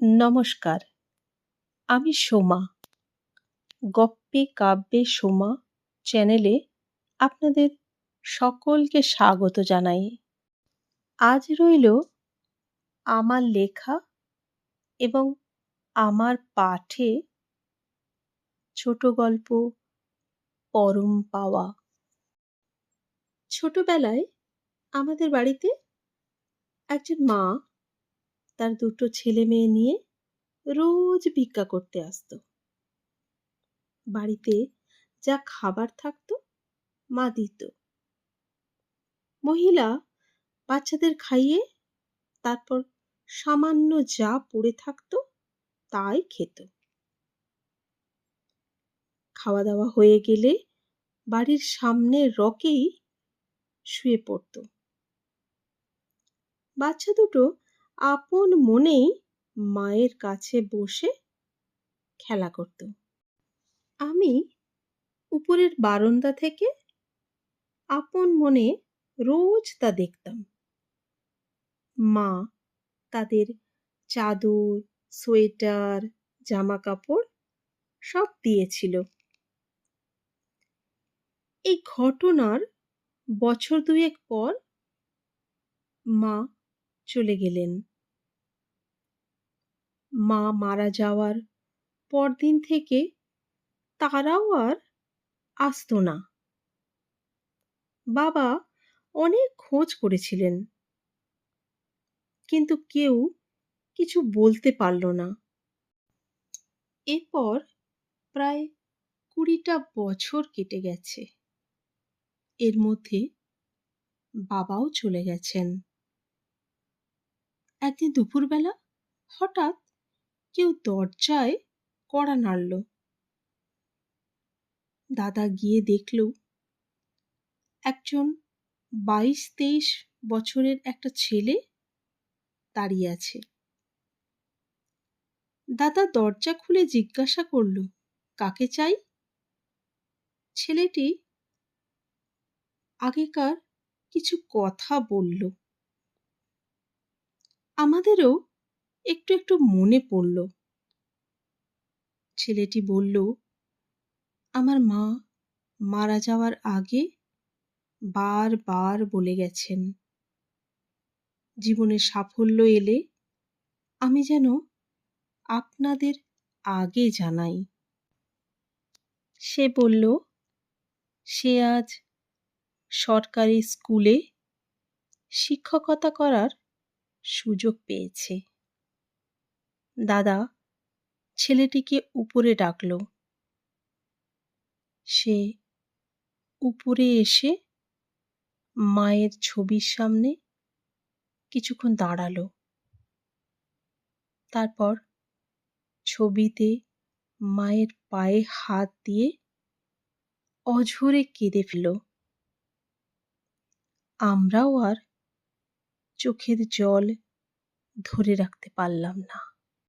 নমস্কার, আমি সোমা। গপ্পে কাব্যে সোমা চ্যানেলে আপনাদের সকলকে স্বাগত জানাই। আজ রইল আমার লেখা এবং আমার পাঠে ছোট গল্প পরম পাওয়া। ছোটবেলায় আমাদের বাড়িতে একজন মা তার দুটো ছেলে মেয়ে নিয়ে রোজ ভিক্ষা করতে আসতো। বাড়িতে যা খাবার থাকতো, মা দিত। মহিলা বাচ্চাদের খাইয়ে তারপর সামান্য যা পড়ে থাকতো, তাই খেত। খাওয়া দাওয়া হয়ে গেলে বাড়ির সামনে রকেই শুয়ে পড়ত। বাচ্চা দুটো আপন মনেই মায়ের কাছে বসে খেলা করত। আমি উপরের বারান্দা থেকে আপন মনে রোজ তা দেখতাম। মা তাদের চাদর, সোয়েটার জামা কাপড় সব দিয়েছিল। এই ঘটনার বছর দুয়েক পর মা চলে গেলেন। মা মারা যাওয়ার পরদিন থেকে তারাও আর আসতো না। বাবা অনেক খোঁজ করেছিলেন। কিন্তু কেউ কিছু বলতে পারল না। এরপর প্রায় কুড়িটা বছর কেটে গেছে। এর মধ্যে বাবাও চলে গেছেন। একদিন দুপুরবেলা হঠাৎ কেউ দরজায় কড়া নাড়ল। দাদা গিয়ে দেখল একজন বাইশ তেইশ বছরের একটা ছেলে দাঁড়িয়ে আছে। দাদা দরজা খুলে জিজ্ঞাসা করল, কাকে চাই? ছেলেটি আগেকার কিছু কথা বলল। আমাদেরও একটু একটু মনে পড়ল। ছেলেটি বলল, আমার মা মারা যাওয়ার আগে বারবার বলে গেছেন। জীবনে সাফল্য এলে আমি যেন আপনাদের আগে জানাই। সে বলল, সে আজ সরকারি স্কুলে শিক্ষকতা করার সুযোগ পেয়েছে। দাদা, ছেলেটিকে উপরে ডাকল। সে উপরে এসে মায়ের ছবির সামনে কিছুক্ষণ দাঁড়াল। তারপর ছবিতে মায়ের পায়ে হাত দিয়ে অঝরে কেঁদে ফেল আমরাও আর চোখের জল ধরে রাখতে পারলাম না।